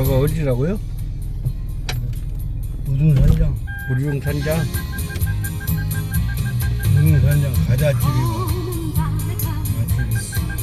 여가 어디라고요? 우등산장, 우리룡산장. 우등산장 가자집이고 맛집이고.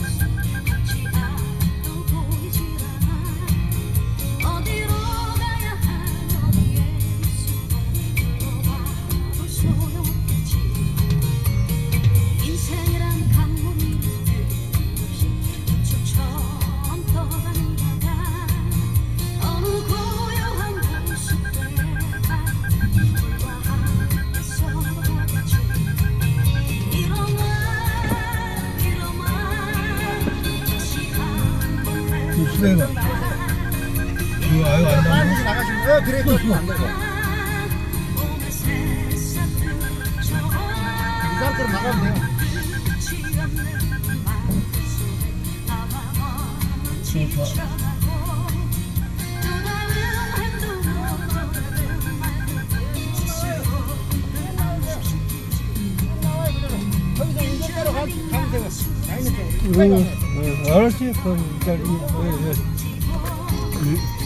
이 수레가. 이거 아유 안 나오네. 나가시는 거야? 그래 또안 되고. 이제대로 가- 가면 되고. 아니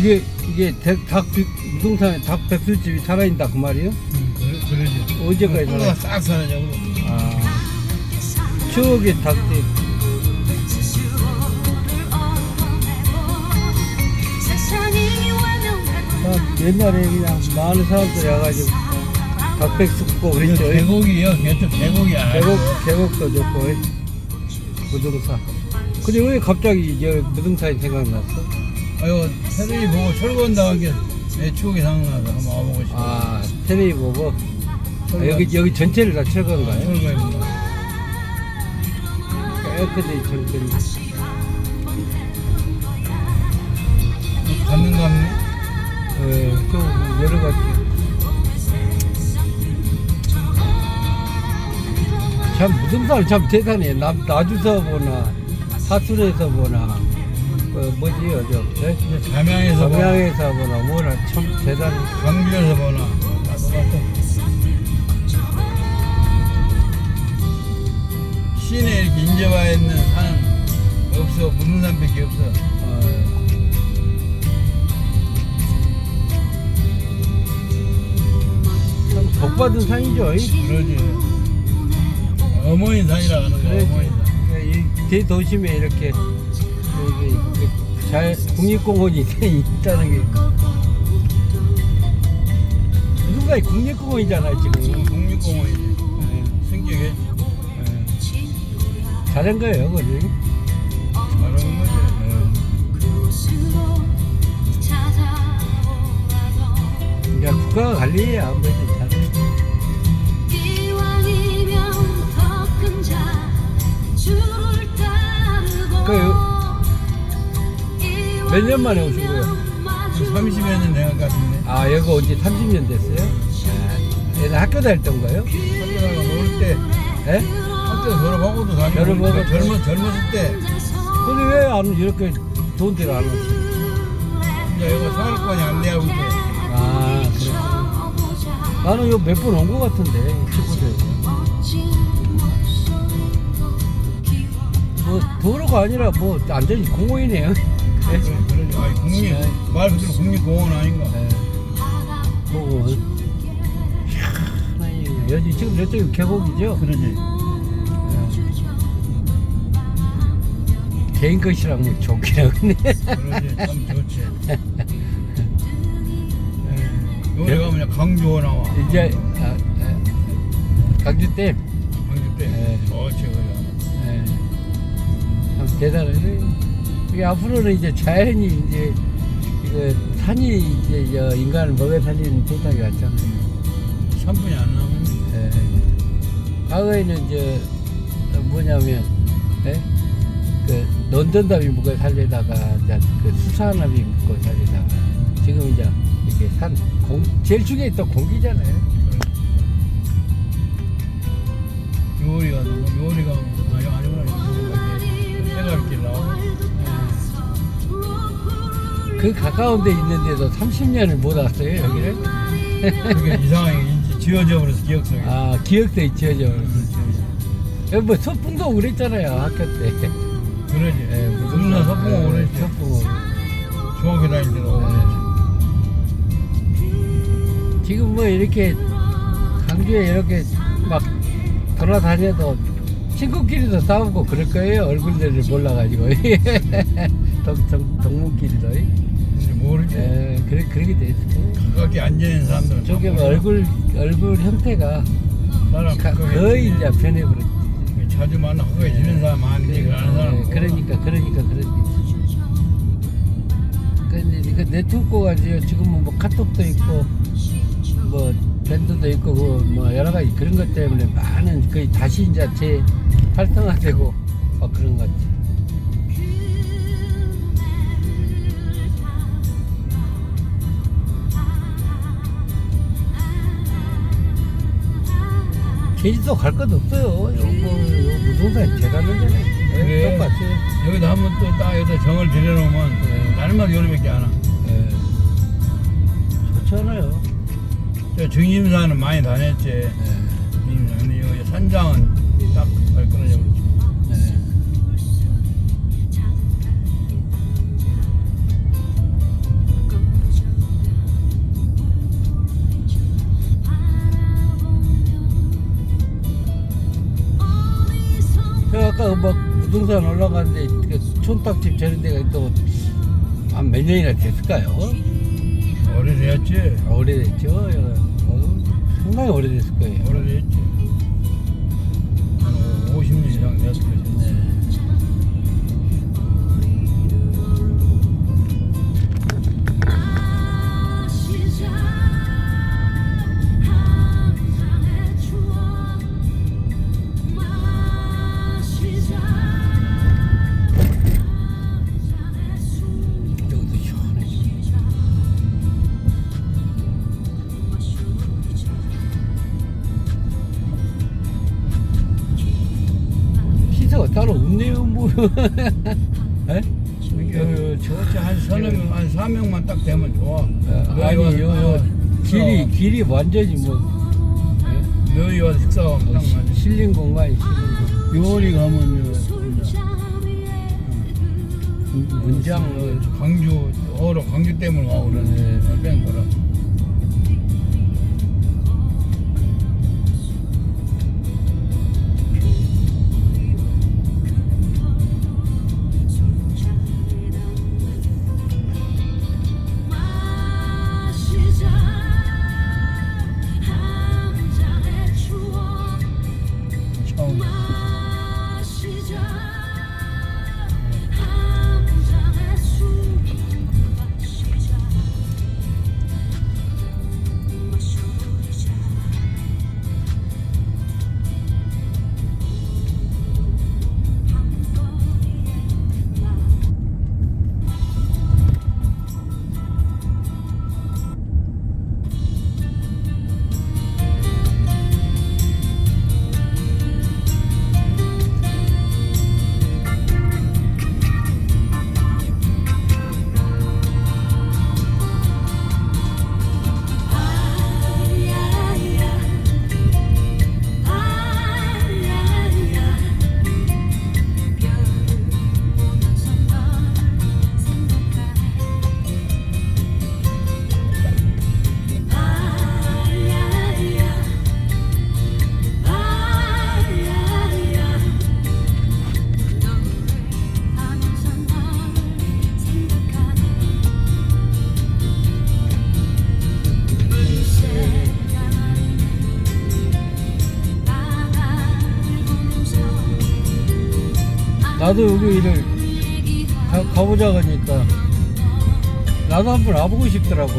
이게 이게 대- 닭 비- 무등산에 닭 백술집이 살아있다 그 말이에요? 음, 그래, 그러지. 언제까지 가 살아? 싹 사라져. 아, 추억의 닭집. 아, 옛날에 그냥 많은 사람들이 와가지고 닭백 습고 이거 그랬죠. 계곡이에요. 걔도 계곡이야. 계곡 계곡도 좋고 무등산. 근데 왜 갑자기 이제 무등산이 생각났어? 아유 테레비 보고 철거한 다한 게내 추억이 생각나서 한번 와보고 싶어. 아 테레비 보고 아, 여기 여기 전체를 다 철거한가요? 철거입니다. 깨끗이 철거. 갔는 거 없네. 예, 좀 여러 가지. 참 무등산 참 대단해. 남 나주서 보나 사순에서 보나 그 뭐지 어저 네? 담양에서 담양에서 보나 뭐나 참 대단해. 광주에서 보나. 시내 이렇게 인접해 있는 산은 없어. 무등산밖에 없어. 어, 참 복받은 산이죠. 이. 그러지. 어머니 산이라 하는 거야. 어머니 산. 이 대도심에 이렇게 잘 국립공원이 있다는 게 무슨가이 국립공원이잖아 지금. 국립공원이지. 승격했지. 예. 잘한 거예요, 그지? 잘하는 거지. 야 국가가 관리해야 아무래도 잘해. 이 몇 년 만에 오신 거예요? 한 30여 년된것 같은데. 아 여기 언제 30년 됐어요? 아, 옛날 학교 다닐 때인가요? 학교가 놀 때, 예? 학교 졸업하고도 다니고. 졸업하고 그러니까 젊었, 젊었을 때, 근데 왜 안 이렇게 좋은 데를 안 오지? 이제 이거 생활권이 안 돼하고 있대. 아 그래. 나는 이거 몇번온것 같은데 친구들. 뭐 도로가 아니라 뭐 완전히 공원이네요. 그러지. 아니, 국립, 네. 말 그대로 국립공원 아닌가. 예. 공원. 희한하네. 여기 지금 저쪽이 계곡이죠? 그러지. 예. 개인 것이랑 뭐 좋게 하네. 그러지. 참 좋지. 예. 여기 가면 그냥 강주호 나와. 이제 아, 아, 강주댐 강주 때. 네. 좋지, 그래. 예. 참 대단하네. 이게 앞으로는 이제 자연이 이제 이거 산이 이제 저 인간을 먹여 살리는 세상이 왔잖아요. 3분이 안 남았네. 예. 과거에는 이제 뭐냐면 예? 그 먹고 살려다가 이제 그 수산업이 먹고 살려다가 지금 이제 이게 산 공, 제일 중요한 또 공기잖아요. 요리가 뭐 요리가 그 가까운 데 있는데도 30년을 못 왔어요 여기를. 이상하게 이제 지어져 버려서 기억 속에 아 기억도 지어져. 여기 뭐 소풍도 그랬잖아요 학교 때. 그러지 예, 무슨 서풍 오래 했지 소풍. 중학교 다닐 때도 지금 뭐 이렇게 강주에 이렇게 막 돌아다녀도 친구끼리도 싸우고 그럴 거예요 얼굴들을 몰라가지고 이제 모르지? 에, 그래, 그러게 됐어. 가깝게 앉아있는 사람들은 저게 뭐 얼굴 얼굴 형태가 가- 거의. 이제 변해버렸지. 자주 만나 가까이 지는 사람 아닌데 그 아는 사람 에, 그러니까 그러니까 그러니까. 이거 네트워크가 지금은 뭐 카톡도 있고 뭐 밴드도 있고 그뭐 여러 가지 그런 것 때문에 많은 거의 다시 이제 재 활성화되고 막 그런 것 같아. 제주도 갈 것 없어요. 요, 뭐, 요 무동산 대단하잖아요. 그래. 똑같아요. 여기도 한번 또 딱 여기다 정을 들여놓으면 네. 날마다 요리밖에 안 와. 예. 좋잖아요. 저 증임사는 많이 다녔지. 예. 증임사. 근데 여기 산장은 아까 막 무등산 올라가는데 그 촌딱집 저런 데가 또 한 몇 년이나 됐을까요? 오래됐지. 오래됐죠. 어, 상당히 오래됐을 거예요. 오래됐지. 저렇게 한 서너 명, 한 4명만 딱 되면 좋아. 아, 아니, 요, 요, 길이, 길이 완전히 뭐, 너희 와서 식사하면 딱뭐 맞아. 시- 실린 공간이 실린 공간. 요리 가면 문장, 어, 뭐, 광주 어로 광주 때문에 가고 그러네. 네. 뺑 돌아. 나도 여기를 가, 가보자 하니까, 나도 한번 와보고 싶더라고.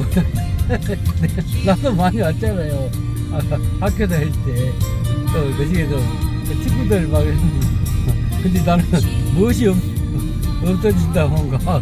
나도 많이 왔잖아요. 아, 학교 다닐 때. 또, 그 중에도 그 친구들 막 했는데. 근데 나는 무엇이 없, 없어진다 뭔가.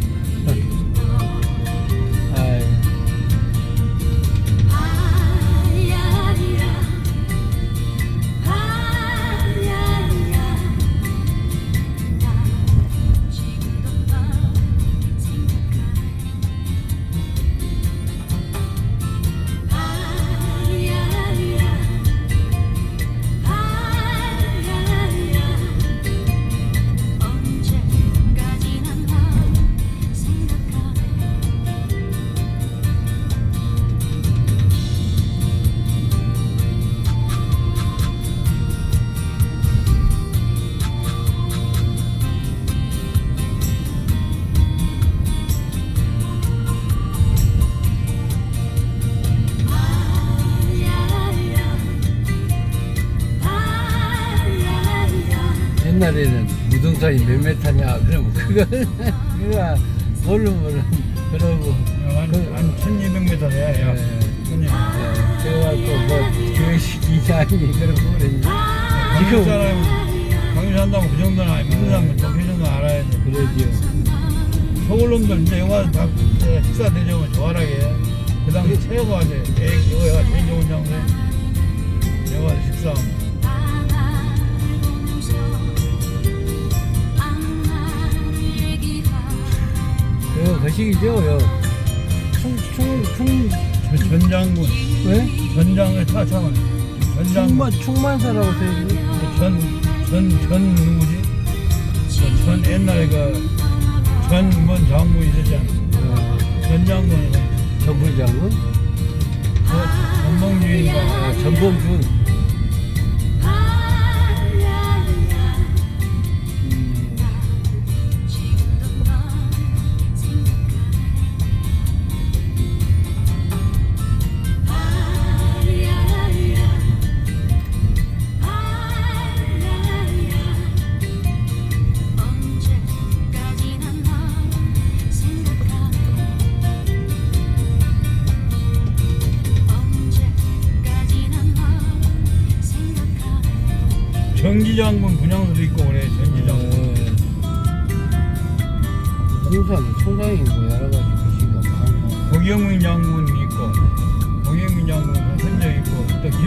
옛날에는 무등산이 몇 메타냐 그러면 그거 그거 모르면 그러고. 한, 한 1200m 돼야 야. 예. 그냥 예, 그래갖고 뭐 교회식 이상이 그러고 그랬는데. 강주 지금 사람 강주 산다면 그 정도는 아니 무슨 사람은 좀그 정도 알아야 돼. 그러죠. 서울 놈들 이제 영화 다 이제 식사 대접을 좋아하게 그 당시 최고가 돼 여기가 제일 좋은 장소에 영화 식사 거식이죠. 요. 충, 충, 충, 저 전장군 왜? 전장을 차창을 전장군 충만, 충만사라고 써있는 전, 전, 전 누구지? 그 전 옛날에 그 전문 장군 있었잖아. 어, 전 장군, 전부장군? 그 전봉주인가. 아, 전범준.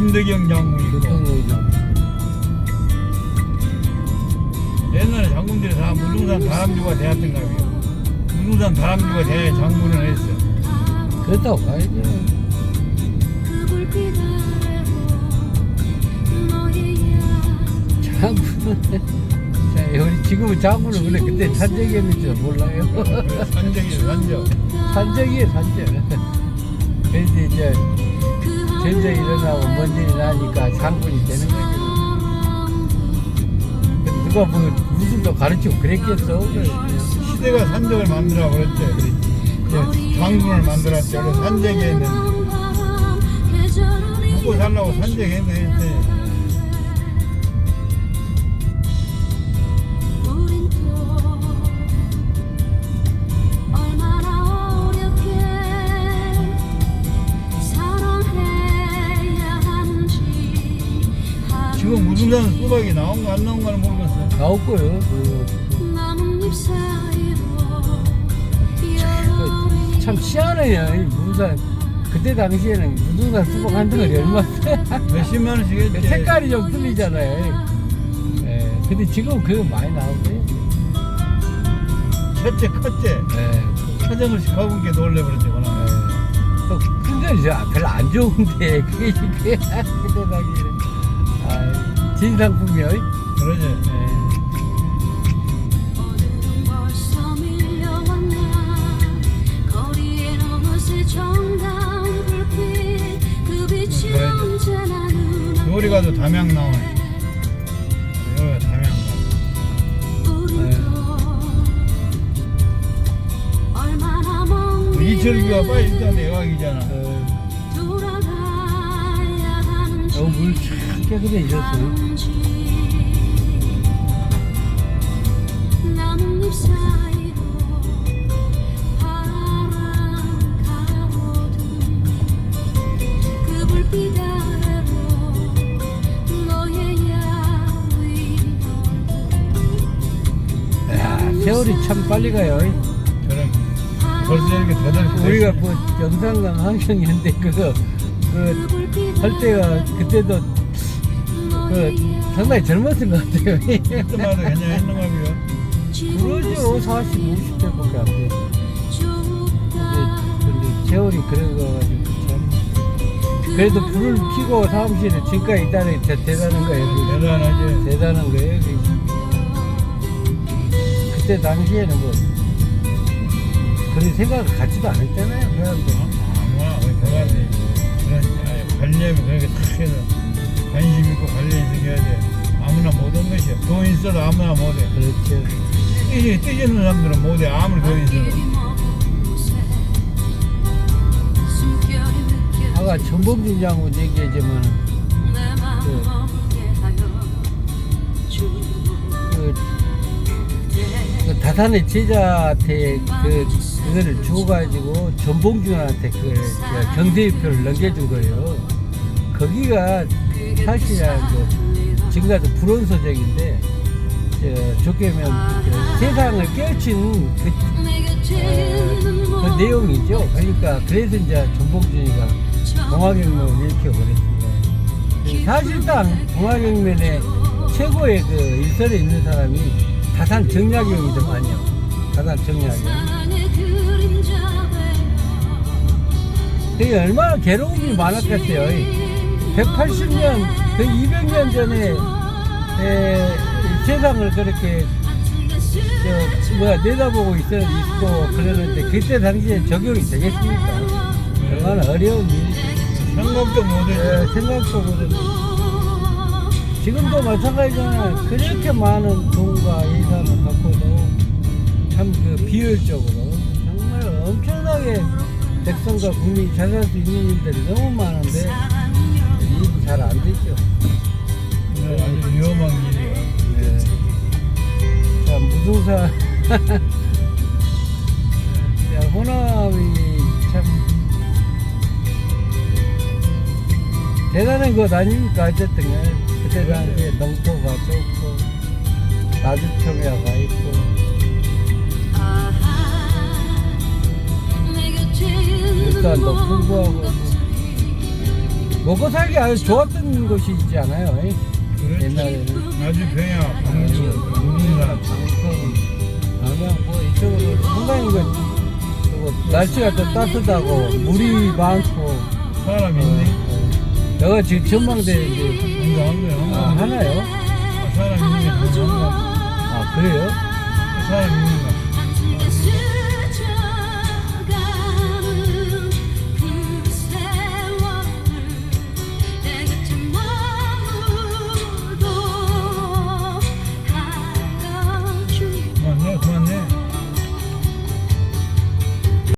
김대경 장군 있고. 교통공장. 옛날에 장군들이 다 무등산 다람쥐가 되었던가 봐요. 무등산 다람쥐가 돼 장군을 했어. 그렇다고 가야죠. 장군은. 자, 우리 지금은 장군은 원래 그때 산적이었는지 몰라요. 그래, 산적이죠, 산적. 산적이에요, 산적. 그런데 이제 전쟁 일어나고 뭔 일이 나니까 장군이 되는 거지. 근데 누가 뭐 무술도 가르치고 그랬겠어. 시대가 산적을 만들어 그랬지. 이제 장군을 만들었지. 그래서 산적에는 먹고 살라고 산적했는데 우 지금 무등산 수박이 나온 거 안 나온 거는 모르겠어. 나올 거예요. 그, 나뭇잎 사이로 그, 참 희한해요. 이 무등산. 그때 당시에는 무등산 수박 한 덩어리 얼마 몇십만 원씩 했지. 색깔이 좀 틀리잖아요. 예. 근데 지금 그거 많이 나오고요. 첫째 컸지. 예. 사정을씩 가본 게 놀래버렸지. 그나. 또 큰절이 별로 안 좋은데 그게 그게 그때 당시에는 아 진상품이요. 그러지. 예. 눈앞에 요리 가도 담양 나오네. 여기가 담양 네. 먼 이철규가 빨리 일단. 어, 돌아가야 하는지 어, 물참 그 야윈 야 세월이 참 빨리 가요. 저는 벌써 이렇게 대단히 우리가 뭐 영산강 환경인데 그거 그할 때가 그때도 그 상당히 젊었을 것 같아요. 그때마다 그냥 했는가 봐요. 그러죠 40, 50대밖에 안 돼. 근데, 세월이 그래가지고 참 그래도 불을 켜고 사무실에 지금까지 있다는 게 대- 대단한 거예요. 그게. 대단하지. 대단한 거예요. 그때 당시에는 뭐 그런 생각을 갖지도 않았잖아요. 사람들. 아무나 대단해. 그런 관리하면 그렇게 탁 해서 관심 있고 관리 있어야 돼. 아무나 못한 것이야. 돈 있어도 아무나 못해. 그렇죠. 뛰지, 뛰지는 사람들은 못해. 아무리 돈 있어도. 아까 전범준 장군 얘기하지만 그, 그 다산의 제자한테 그 그거를 줘가지고 전봉준한테 그걸 저 경세유표를 넘겨준 거예요. 거기가 사실은 그 지금까지 불온소적인데 저 좋게 하면 그 세상을 깨우친 그, 어, 그 내용이죠. 그러니까 그래서 이제 전봉준이가 동학혁명을 일으켜버렸습니다. 사실상 동학혁명의 최고의 그 일선에 있는 사람이 다산 정약용이더만요. 다산 정약용. 그게 얼마나 괴로움이 많았겠어요. 180년, 그 200년 전에 에, 이 세상을 그렇게 저, 뭐야 내다보고 있어 있고 그러는데 그때 당시에 적용이 되겠습니까? 얼마나 어려운 일이죠. 생각도 못해. 예, 생각도 못했는데 지금도 마찬가지잖아요. 그렇게 많은 돈과 예산을 갖고도 참 그 비효율적으로 정말 엄청나게 백성과 국민이 잘살수 있는 일들이 너무 많은데 잘 안 되죠. 아주 위험한 일이야. 네. 자, 무등사. 야, 호남이 참 대단한 것 아닙니까? 어쨌든 간에. 그때 당시에 농토가 좋고, 나주평야가 있고, 일단도 풍부하고, 먹고 살기 아주 좋았던 곳이지 않아요? 이? 그렇지. 옛날에는. 아주 병야, 방주, 우리나라. 아마 뭐 이쪽으로 상당히 그 그리고 날씨가 또 따뜻하고 물이 많고 사람 있니? 어, 내가 지금 전망대 이제 아. 하나요? 아, 사람 거야. 아 그래요? 사람 있는 거.